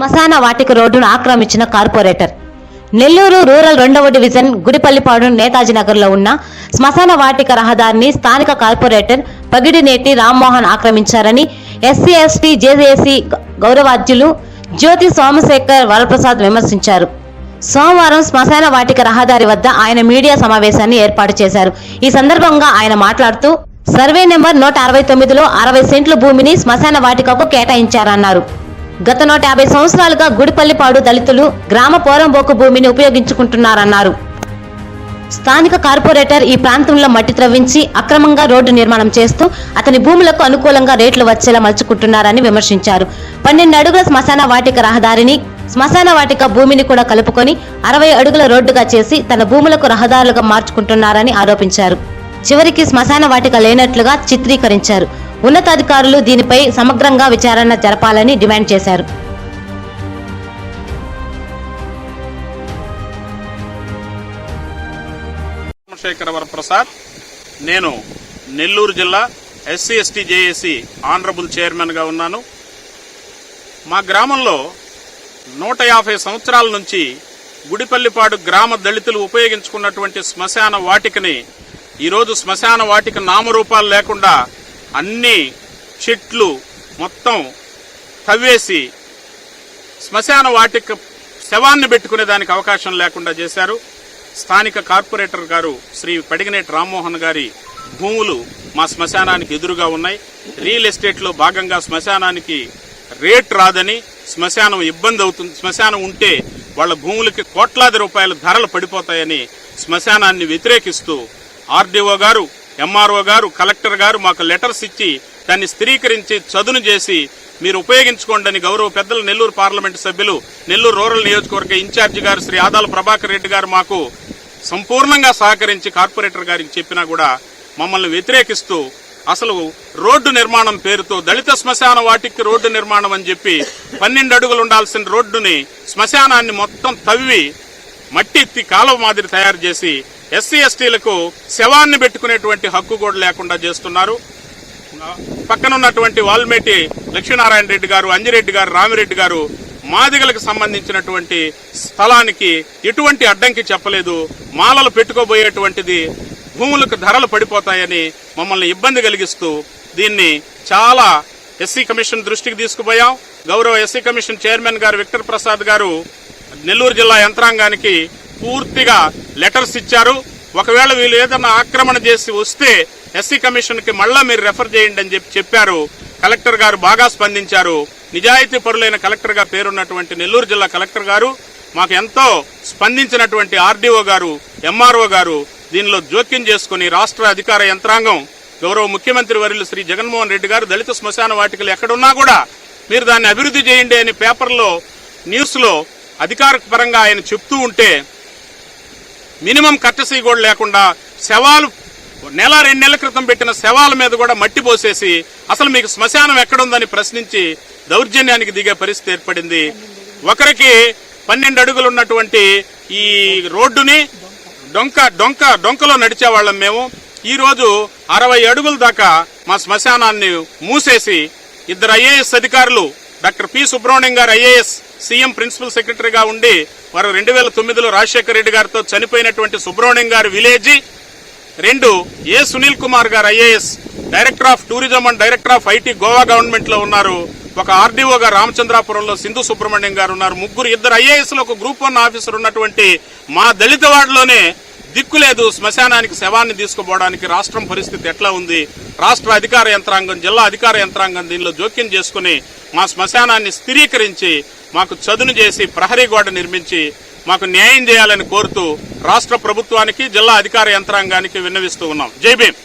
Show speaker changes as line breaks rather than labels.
శ్మశాన వాటిక రోడ్డును ఆక్రమించిన కార్పొరేటర్. నెల్లూరు రూరల్ రెండవ డివిజన్ గుడిపల్లిపాడు నేతాజీ నగర్లో ఉన్న శ్మశాన వాటిక రహదారిని స్థానిక కార్పొరేటర్ పగిడినేటి రామ్మోహన్ ఆక్రమించారని ఎస్సీ ఎస్టీ జేఏసీ గౌరవాధ్యులు జ్యోతి సోమశేఖర్ వరప్రసాద్ విమర్శించారు. సోమవారం శ్మశాన వాటిక రహదారి వద్ద ఆయన మీడియా సమావేశాన్ని ఏర్పాటు చేశారు. ఈ సందర్భంగా ఆయన మాట్లాడుతూ సర్వే నెంబర్ నూట అరవై తొమ్మిదిలో అరవై సెంట్ల భూమిని శ్మశాన వాటికకు కేటాయించారన్నారు. గత నూట యాభై సంవత్సరాలుగా గుడిపల్లిపాడు దళితులు గ్రామ పోరంబోకు భూమిని ఉపయోగించుకుంటున్నారన్నారు. స్థానిక కార్పొరేటర్ ఈ ప్రాంతంలో మట్టి త్రవ్వించి అక్రమంగా రోడ్డు నిర్మాణం చేస్తూ అతని భూములకు అనుకూలంగా రేట్లు వచ్చేలా మలుచుకుంటున్నారని విమర్శించారు. పన్నెండు అడుగుల శ్మశాన వాటిక రహదారిని శ్మశాన వాటిక భూమిని కూడా కలుపుకొని అరవై అడుగుల రోడ్డుగా చేసి తన భూములకు రహదారులుగా మార్చుకుంటున్నారని ఆరోపించారు. చివరికి శ్మశాన వాటిక లేనట్లుగా చిత్రీకరించారు. ఉన్నతాధికారులు దీనిపై సమగ్రంగా విచారణ జరపాలని డిమాండ్ చేశారు.
చంద్రశేఖర వరప్రసాద్ నేను నెల్లూరు జిల్లా ఎస్సీ ఎస్టీ జేఏసీ ఆనరబుల్ చైర్మన్గా ఉన్నాను. మా గ్రామంలో నూట యాభై సంవత్సరాల నుంచి గుడిపల్లిపాడు గ్రామ దళితులు ఉపయోగించుకున్నటువంటి శ్మశాన వాటికని ఈరోజు శ్మశాన వాటిక నామరూపాలు లేకుండా అన్ని చెట్లు మొత్తం తవ్వేసి శ్మశాన వాటిక శవాన్ని పెట్టుకునే దానికి అవకాశం లేకుండా చేశారు. స్థానిక కార్పొరేటర్ గారు శ్రీ పడిగనేటి రామ్మోహన్ గారి భూములు మా శ్మశానానికి ఎదురుగా ఉన్నాయి. రియల్ ఎస్టేట్లో భాగంగా శ్మశానానికి రేట్ రాదని శ్మశానం ఇబ్బంది అవుతుంది శ్మశానం ఉంటే వాళ్ళ భూములకి కోట్లాది రూపాయల ధరలు పడిపోతాయని శ్మశానాన్ని వ్యతిరేకిస్తూ ఆర్డీఓ గారు ఎంఆర్ఓ గారు కలెక్టర్ గారు మాకు లెటర్స్ ఇచ్చి దాన్ని స్థిరీకరించి చదును చేసి మీరు ఉపయోగించుకోండి అని గౌరవ పెద్దలు నెల్లూరు పార్లమెంటు సభ్యులు నెల్లూరు రూరల్ నియోజకవర్గ ఇన్ఛార్జి గారు శ్రీ ఆదాల ప్రభాకర్ రెడ్డి గారు మాకు సంపూర్ణంగా సహకరించి కార్పొరేటర్ గారికి చెప్పినా కూడా మమ్మల్ని వ్యతిరేకిస్తూ అసలు రోడ్డు నిర్మాణం పేరుతో దళిత శ్మశాన వాటికి రోడ్డు నిర్మాణం అని చెప్పి పన్నెండు అడుగులు ఉండాల్సిన రోడ్డుని శ్మశానాన్ని మొత్తం తవ్వి మట్టి ఎత్తి కాలువ మాదిరి తయారు చేసి ఎస్సీ ఎస్టీలకు శవాన్ని పెట్టుకునేటువంటి హక్కు కూడా లేకుండా చేస్తున్నారు. పక్కన ఉన్నటువంటి వాల్మేటి లక్ష్మీనారాయణ రెడ్డి గారు అంజిరెడ్డి గారు రామిరెడ్డి గారు మాదిగలకు సంబంధించినటువంటి స్థలానికి ఎటువంటి అడ్డంకి చెప్పలేదు. మాలలు పెట్టుకోబోయేటువంటిది భూములకు ధరలు పడిపోతాయని మమ్మల్ని ఇబ్బంది కలిగిస్తూ దీన్ని చాలా ఎస్సీ కమిషన్ దృష్టికి తీసుకుపోయాం. గౌరవ SC commission chairman garu Victor Prasad garu Nellore జిల్లా యంత్రాంగానికి పూర్తిగా లెటర్స్ ఇచ్చారు. ఒకవేళ వీళ్ళు ఏదన్నా ఆక్రమణ చేసి వస్తే ఎస్సీ కమిషన్కి మళ్ళా మీరు రెఫర్ చేయండి అని చెప్పి చెప్పారు. కలెక్టర్ గారు బాగా స్పందించారు. నిజాయితీ పరులైన కలెక్టర్గా పేరున్నటువంటి నెల్లూరు జిల్లా కలెక్టర్ గారు మాకు ఎంతో స్పందించినటువంటి ఆర్డీఓ గారు ఎంఆర్ఓ గారు దీనిలో జోక్యం చేసుకుని రాష్ట్ర అధికార యంత్రాంగం గౌరవ ముఖ్యమంత్రి వర్యులు శ్రీ జగన్మోహన్ రెడ్డి గారు దళిత శ్మశాన వాటికలు ఎక్కడున్నా కూడా మీరు దాన్ని అభివృద్ధి చేయండి అని పేపర్లో న్యూస్లో అధికార పరంగా ఆయన చెప్తూ ఉంటే మినిమం కట్టసీ కూడా లేకుండా శవాలు నెల రెండు నెలల క్రితం పెట్టిన శవాల మీద కూడా మట్టి పోసేసి అసలు మీకు శ్మశానం ఎక్కడుందని ప్రశ్నించి దౌర్జన్యానికి దిగే పరిస్థితి ఏర్పడింది. ఒకరికి పన్నెండు అడుగులు ఉన్నటువంటి ఈ రోడ్డుని డొంక డొంక డొంకలో నడిచేవాళ్ళం మేము. ఈరోజు అరవై అడుగుల దాకా మా శ్మశానాన్ని మూసేసి ఇద్దరు ఐఏఎస్ అధికారులు డాక్టర్ పి సుబ్రహ్మణ్యం గారు ఐఏఎస్ సీఎం ప్రిన్సిపల్ సెక్రటరీగా ఉండి వారు రెండు వేల తొమ్మిదిలో రాజశేఖర రెడ్డి గారితో చనిపోయినటువంటి సుబ్రహ్మణ్యం గారి విలేజీ రెండు A Sunil Kumar garu IAS director of tourism and director of IT Goa గవర్నమెంట్లో ఉన్నారు. ఒక ఆర్డీఓ రామచంద్రాపురంలో సింధు సుబ్రహ్మణ్యం గారు ఉన్నారు. ముగ్గురు ఇద్దరు ఐఏఎస్లో ఒక గ్రూప్ వన్ ఆఫీసర్ ఉన్నటువంటి మా దళిత వార్డులోనే దిక్కు లేదు. శ్మశానానికి శవాన్ని తీసుకుపోవడానికి రాష్ట్రం పరిస్థితి ఎట్లా ఉంది? రాష్ట్ర అధికార యంత్రాంగం జిల్లా అధికార యంత్రాంగం దీనిలో జోక్యం చేసుకుని మా శ్మశానాన్ని స్థిరీకరించి మాకు చదును చేసి ప్రహరీ గోడ నిర్మించి మాకు న్యాయం చేయాలని కోరుతూ రాష్ట్ర ప్రభుత్వానికి జిల్లా అధికార యంత్రాంగానికి విన్నవిస్తూ ఉన్నాం. జై భీమ్.